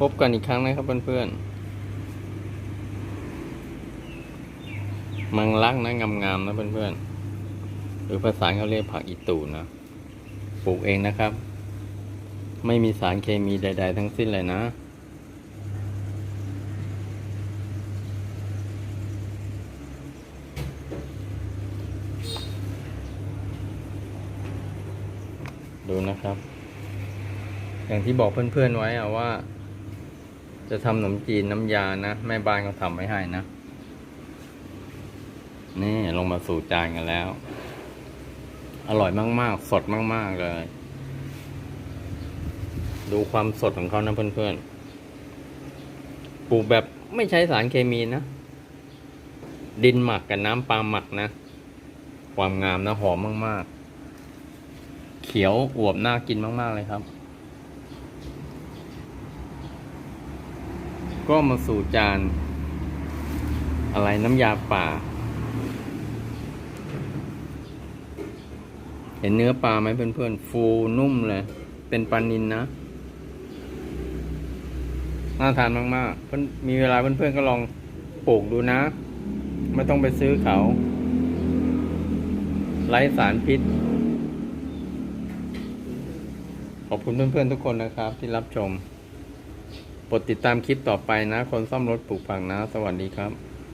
พบกันอีกครั้งนะครับเพื่อนๆ มังลักนะงามๆนะเพื่อนๆ หรือภาษาเขาเรียกผักอีตูนะ ปลูกเองนะครับ ไม่มีสารเคมีใด ๆ ทั้งสิ้นเลยนะดูนะครับ อย่างที่บอกเพื่อนๆไว้อะว่า จะทำขนมจีนน้ำยานะ แม่บ้านเขาทำไว้ให้นะ นี่ลงมาสู่จานกันแล้ว อร่อยมาก ๆ สดมาก ๆ เลย ดูความสดของเขานะเพื่อนๆปลูกแบบไม่ใช้สารเคมีนะ ดินหมักกับน้ำปลาหมักนะ ความงามนะหอมมาก ๆ เขียวอวบน่ากินมาก ๆ เลยครับ ก็มาสู่จาน อะไรน้ำยาป่า เห็นเนื้อปลาไหมเพื่อนๆ ฟูนุ่มเลย เป็นปลานินนะ น่าทานมากๆเพื่อนมีเวลาเพื่อนๆก็ลองปลูกดูนะ ไม่ต้องไปซื้อเขา ไร้สารพิษ ขอบคุณเพื่อนๆทุกคนนะครับที่รับชม โปรดติดตามคลิปต่อไปนะ คนซ่อมรถปลูกผักนะ สวัสดีครับ